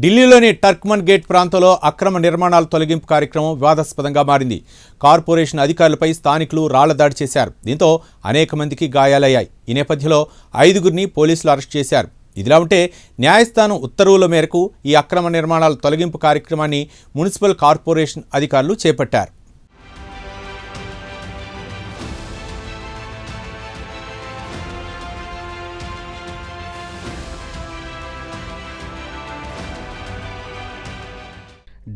ఢిల్లీలోని టర్క్మన్ గేట్ ప్రాంతంలో అక్రమ నిర్మాణాల తొలగింపు కార్యక్రమం వివాదాస్పదంగా మారింది. కార్పొరేషన్ అధికారులపై స్థానికులు రాళ్ళ దాడి చేశారు. దీంతో అనేక మందికి గాయాలయ్యాయి. ఈ నేపథ్యంలో ఐదుగురిని పోలీసులు అరెస్ట్ చేశారు. ఇదిలా ఉంటే న్యాయస్థానం ఉత్తర్వుల మేరకు ఈ అక్రమ నిర్మాణాల తొలగింపు కార్యక్రమాన్ని మున్సిపల్ కార్పొరేషన్ అధికారులు చేపట్టారు.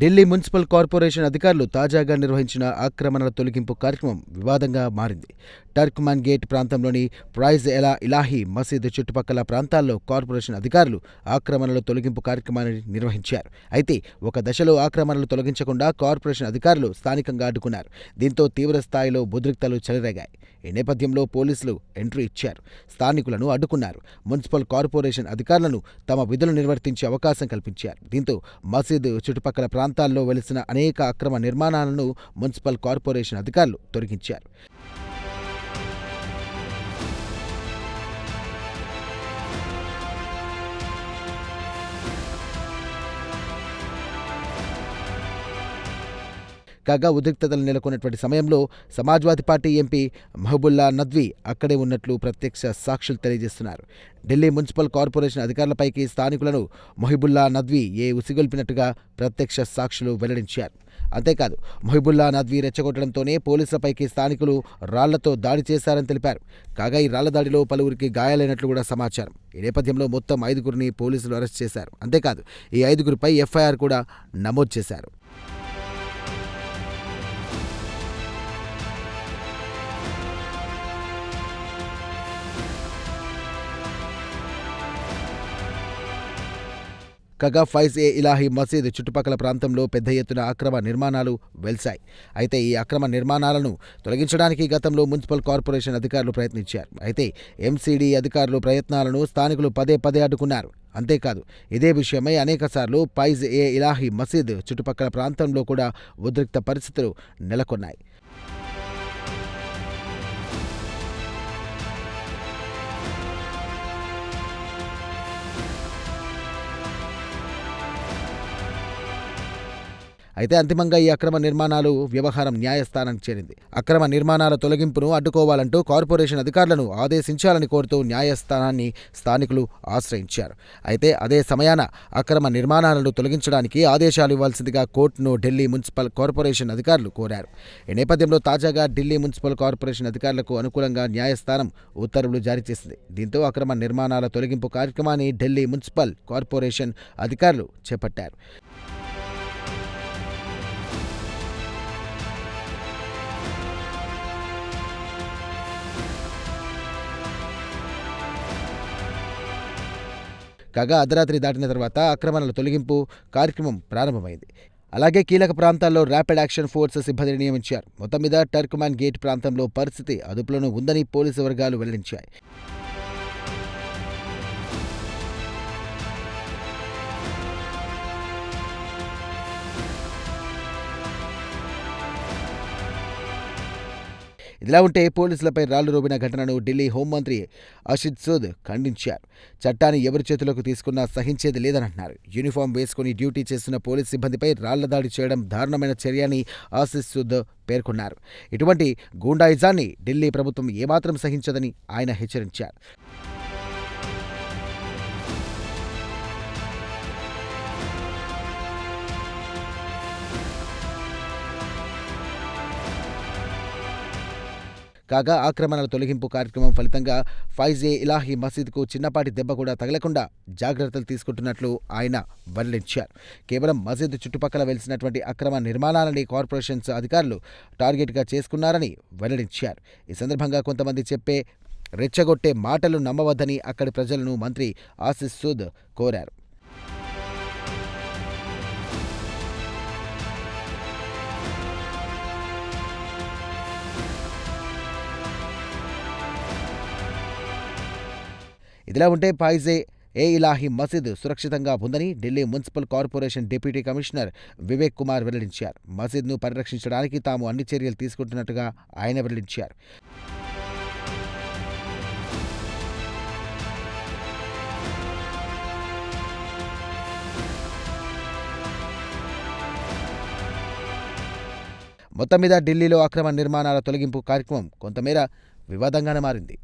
ఢిల్లీ మున్సిపల్ కార్పొరేషన్ అధికారులు తాజాగా నిర్వహించిన ఆక్రమణల తొలగింపు కార్యక్రమం వివాదంగా మారింది. టర్క్మాన్ గేట్ ప్రాంతంలోని ప్రైజ్ ఎలా ఇలాహీ మసీదు చుట్టుపక్కల ప్రాంతాల్లో కార్పొరేషన్ అధికారులు ఆక్రమణల తొలగింపు కార్యక్రమాన్ని నిర్వహించారు. అయితే ఒక దశలో ఆక్రమణలు తొలగించకుండా కార్పొరేషన్ అధికారులు స్థానికంగా అడ్డుకున్నారు. దీంతో తీవ్ర స్థాయిలో ఉద్రిక్తలు చెలరేగాయి. ఈ నేపథ్యంలో పోలీసులు ఎంట్రీ ఇచ్చారు. స్థానికులను అడ్డుకున్నారు. మున్సిపల్ కార్పొరేషన్ అధికారులను తమ విధులు నిర్వర్తించే అవకాశం కల్పించారు. దీంతో మసీదు చుట్టుపక్కల ప్రాంతాల్లో వెలిసిన అనేక అక్రమ నిర్మాణాలను మున్సిపల్ కార్పొరేషన్ అధికారులు తొలగించారు. కాగా ఉద్రిక్తతలు నెలకొన్నటువంటి సమయంలో సమాజ్వాదీ పార్టీ ఎంపీ మహబుల్లా నద్వీ అక్కడే ఉన్నట్లు ప్రత్యక్ష సాక్షులు తెలియజేస్తున్నారు. ఢిల్లీ మున్సిపల్ కార్పొరేషన్ అధికారులపైకి స్థానికులను మొహిబుల్లా నద్వీ ఏ ఉసిగొల్పినట్టుగా ప్రత్యక్ష సాక్షులు వెల్లడించారు. అంతేకాదు మొహిబుల్లా నద్వీ రెచ్చగొట్టడంతోనే పోలీసులపైకి స్థానికులు రాళ్ళతో దాడి చేశారని తెలిపారు. కాగా ఈ రాళ్ళ దాడిలో పలువురికి గాయాలైనట్లు కూడా సమాచారం. ఈ నేపథ్యంలో మొత్తం ఐదుగురిని పోలీసులు అరెస్ట్ చేశారు. అంతేకాదు ఈ ఐదుగురిపై ఎఫ్ఐఆర్ కూడా నమోదు చేశారు. కగా ఫైజ్ ఏ ఇలాహీ మసీద్ చుట్టుపక్కల ప్రాంతంలో పెద్ద ఎత్తున అక్రమ నిర్మాణాలు వెలిశాయి. అయితే ఈ అక్రమ నిర్మాణాలను తొలగించడానికి గతంలో మున్సిపల్ కార్పొరేషన్ అధికారులు ప్రయత్నించారు. అయితే ఎంసీడీ అధికారులు ప్రయత్నాలను స్థానికులు పదే పదే అడ్డుకున్నారు. అంతేకాదు ఇదే విషయమై అనేకసార్లు పైజ్ ఏ ఇలాహీ మసీద్ చుట్టుపక్కల ప్రాంతంలో కూడా ఉద్రిక్త పరిస్థితులు నెలకొన్నాయి. అయితే అంతిమంగా ఈ అక్రమ నిర్మాణాలు వ్యవహారం న్యాయస్థానానికి చేరింది. అక్రమ నిర్మాణాల తొలగింపును అడ్డుకోవాలంటూ కార్పొరేషన్ అధికారులను ఆదేశించాలని కోరుతూ న్యాయస్థానాన్ని స్థానికులు ఆశ్రయించారు. అయితే అదే సమయాన అక్రమ నిర్మాణాలను తొలగించడానికి ఆదేశాలు ఇవ్వాల్సిందిగా కోర్టును ఢిల్లీ మున్సిపల్ కార్పొరేషన్ అధికారులు కోరారు. ఈ నేపథ్యంలో తాజాగా ఢిల్లీ మున్సిపల్ కార్పొరేషన్ అధికారులకు అనుకూలంగా న్యాయస్థానం ఉత్తర్వులు జారీ చేసింది. దీంతో అక్రమ నిర్మాణాల తొలగింపు కార్యక్రమాన్ని ఢిల్లీ మున్సిపల్ కార్పొరేషన్ అధికారులు చేపట్టారు. కాగా అర్ధరాత్రి దాటిన తర్వాత ఆక్రమణల తొలగింపు కార్యక్రమం ప్రారంభమైంది. అలాగే కీలక ప్రాంతాల్లో ర్యాపిడ్ యాక్షన్ ఫోర్స్ సిబ్బందిని నియమించారు. మొత్తం మీద టర్క్మాన్ గేట్ ప్రాంతంలో పరిస్థితి అదుపులోనూ ఉందని పోలీసు వర్గాలు వెల్లడించాయి. ఇదిలా ఉంటే పోలీసులపై రాళ్ళు రోబిన ఘటనను ఢిల్లీ హోంమంత్రి అషిత్ సూద్ ఖండించారు. చట్టాన్ని ఎవరి చేతిలోకి తీసుకున్నా సహించేది లేదనంటున్నారు. యూనిఫామ్ వేసుకుని డ్యూటీ చేస్తున్న పోలీస్ సిబ్బందిపై రాళ్ళ దాడి చేయడం దారుణమైన చర్య అని ఆశిష్ సూద్ పేర్కొన్నారు. ఇటువంటి గూండాయిజాన్ని ఢిల్లీ ప్రభుత్వం ఏమాత్రం సహించదని ఆయన హెచ్చరించారు. కాగా ఆక్రమణల తొలగింపు కార్యక్రమం ఫలితంగా ఫైజే ఇలాహీ మసీద్కు చిన్నపాటి దెబ్బ కూడా తగలకుండా జాగ్రత్తలు తీసుకుంటున్నట్లు ఆయన వెల్లడించారు. కేవలం మసీద్ చుట్టుపక్కల వెలిసినటువంటి అక్రమ నిర్మాణాలని కార్పొరేషన్స్ అధికారులు టార్గెట్గా చేసుకున్నారని వెల్లడించారు. ఈ సందర్భంగా కొంతమంది చెప్పే రెచ్చగొట్టే మాటలు నమ్మవద్దని అక్కడి ప్రజలను మంత్రి ఆశిష్ సూద్ కోరారు. ఇదిలా ఉంటే పాయిజే ఏ ఇలాహి మసీద్ సురక్షితంగా ఉందని Delhi municipal corporation deputy commissioner Vivek Kumar వెల్లడించారు. మసీద్ను పరిరక్షించడానికి తాము అన్ని చర్యలు తీసుకుంటున్నట్టుగా ఆయన వెల్లడించారు. మొత్తం మీద ఢిల్లీలో అక్రమ నిర్మాణాల తొలగింపు కార్యక్రమం కొంతమేర వివాదంగానే మారింది.